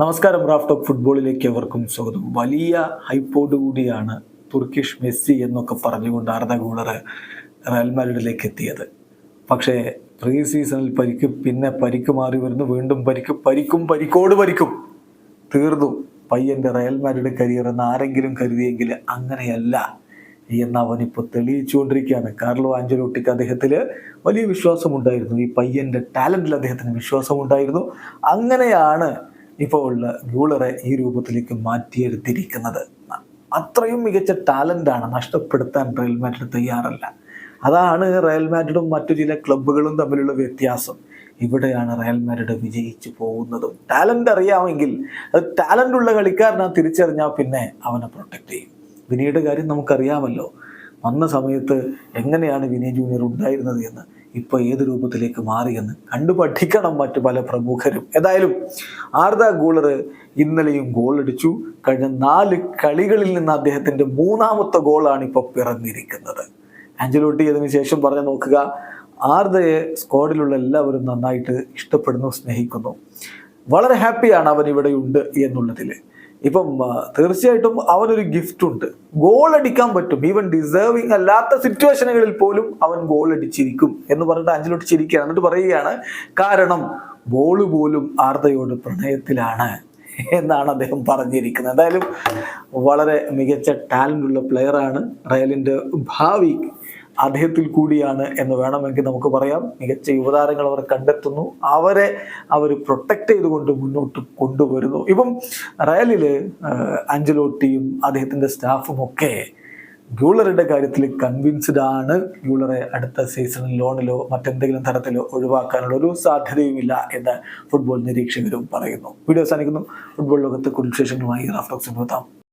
നമസ്കാരം raft of ഫുട്ബോളിലേക്ക് അവർക്കും സ്വാഗതം. വലിയ ഹൈപ്പോട് കൂടിയാണ് തുർക്കിഷ് മെസ്സി എന്നൊക്കെ പറഞ്ഞുകൊണ്ട് അർദ്ധ ഗോളർ റയൽ എത്തിയത്. പക്ഷേ പ്രീ സീസണിൽ പരിക്ക് പിന്നെ പരിക്ക് മാറി വരുന്നു വീണ്ടും പരിക്ക് പരിക്കും പരിക്കോട് പരിക്കും തീർന്നു. പയ്യന്റെ റയൽ മാഡ്രിഡ് കരിയർ എന്ന് ആരെങ്കിലും കരുതിയെങ്കിൽ അങ്ങനെയല്ല എന്ന് അവനിപ്പോൾ തെളിയിച്ചുകൊണ്ടിരിക്കുകയാണ്. കാർലോ ആഞ്ചലോട്ടിക്ക് അദ്ദേഹത്തിൽ വലിയ വിശ്വാസമുണ്ടായിരുന്നു. ഈ പയ്യന്റെ ടാലന്റിൽ അദ്ദേഹത്തിന് വിശ്വാസമുണ്ടായിരുന്നു. അങ്ങനെയാണ് ഇപ്പോൾ ഉള്ള ഗൂളറെ ഈ രൂപത്തിലേക്ക് മാറ്റിയെടുത്തിരിക്കുന്നത്. അത്രയും മികച്ച ടാലന്റാണ് നഷ്ടപ്പെടുത്താൻ റയൽ മാഡ്രിഡ് തയ്യാറല്ല. അതാണ് റയൽ മാഡ്രിഡും മറ്റു ചില ക്ലബ്ബുകളും തമ്മിലുള്ള വ്യത്യാസം. ഇവിടെയാണ് റയൽ മാഡ്രിഡ് വിജയിച്ചു പോകുന്നതും. ടാലന്റ് അറിയാമെങ്കിൽ അത് ടാലന്റ് ഉള്ള കളിക്കാരനാ തിരിച്ചറിഞ്ഞാൽ പിന്നെ അവനെ പ്രൊട്ടക്റ്റ് ചെയ്യും. വിനീയുടെ കാര്യം നമുക്കറിയാമല്ലോ. വന്ന സമയത്ത് എങ്ങനെയാണ് വിനീ ജൂനിയർ ഉണ്ടായിരുന്നത് എന്ന്. ഇപ്പോൾ ഏത് രൂപത്തിലേക്ക് മാറിയെന്ന് കണ്ടു പഠിക്കണം മറ്റു പല പ്രമുഖരും. ഏതായാലും ആർദ ഗോളർ ഇന്നലെയും ഗോൾ അടിച്ചു. കഴിഞ്ഞ നാല് കളികളിൽ നിന്ന് അദ്ദേഹത്തിന്റെ മൂന്നാമത്തെ ഗോളാണ് ഇപ്പോൾ പിറന്നിരിക്കുന്നത്. ആഞ്ചലോട്ടി അതിന് ശേഷം പറഞ്ഞു നോക്കുക. ആർദയെ സ്ക്വാഡിലുള്ള എല്ലാവരും നന്നായിട്ട് ഇഷ്ടപ്പെടുന്നു സ്നേഹിക്കുന്നു. വളരെ ഹാപ്പിയാണ് അവൻ ഇവിടെ ഉണ്ട് എന്നുള്ളതിൽ ഇപ്പം തീർച്ചയായിട്ടും അവനൊരു ഗിഫ്റ്റ് ഉണ്ട്. ഗോൾ അടിക്കാൻ പറ്റും. ഈവൻ ഡിസേർവിങ് അല്ലാത്ത സിറ്റുവേഷനുകളിൽ പോലും അവൻ ഗോൾ അടിച്ചിരിക്കും എന്ന് പറഞ്ഞിട്ട് അഞ്ചിലോട്ട് ചിരിക്കുകയാണ് എന്നിട്ട് പറയുകയാണ് കാരണം ബോൾ പോലും ആർദയോട് പ്രണയത്തിലാണ് എന്നാണ് അദ്ദേഹം പറഞ്ഞിരിക്കുന്നത്. എന്തായാലും വളരെ മികച്ച ടാലന്റ് ഉള്ള പ്ലെയറാണ് റയലിന്റെ ഭാവി. അദ്ദേഹത്തിൽ കൂടിയാണ് എന്ന് വേണമെങ്കിൽ നമുക്ക് പറയാം. മികച്ച യുവതാരങ്ങൾ അവർ കണ്ടെത്തുന്നു. അവരെ അവർ പ്രൊട്ടക്ട് ചെയ്തുകൊണ്ട് മുന്നോട്ട് കൊണ്ടുവരുന്നു. ഇപ്പം റയലിൽ അഞ്ചലോട്ടിയും അദ്ദേഹത്തിന്റെ സ്റ്റാഫും ഒക്കെ ഗ്യൂളറുടെ കാര്യത്തിൽ കൺവിൻസ്ഡ് ആണ്. ഗ്യൂളറെ അടുത്ത സീസണിൽ ലോണിലോ മറ്റെന്തെങ്കിലും തരത്തിലോ ഒഴിവാക്കാനുള്ള ഒരു സാധ്യതയുമില്ല എന്ന് ഫുട്ബോൾ നിരീക്ഷകരും പറയുന്നു. വീഡിയോ അവസാനിക്കുന്നു. ഫുട്ബോൾ ലോകത്ത് കുറിച്ച് വിശേഷങ്ങളുമായി റാഫ്റ്റോക്സ് നോക്കാം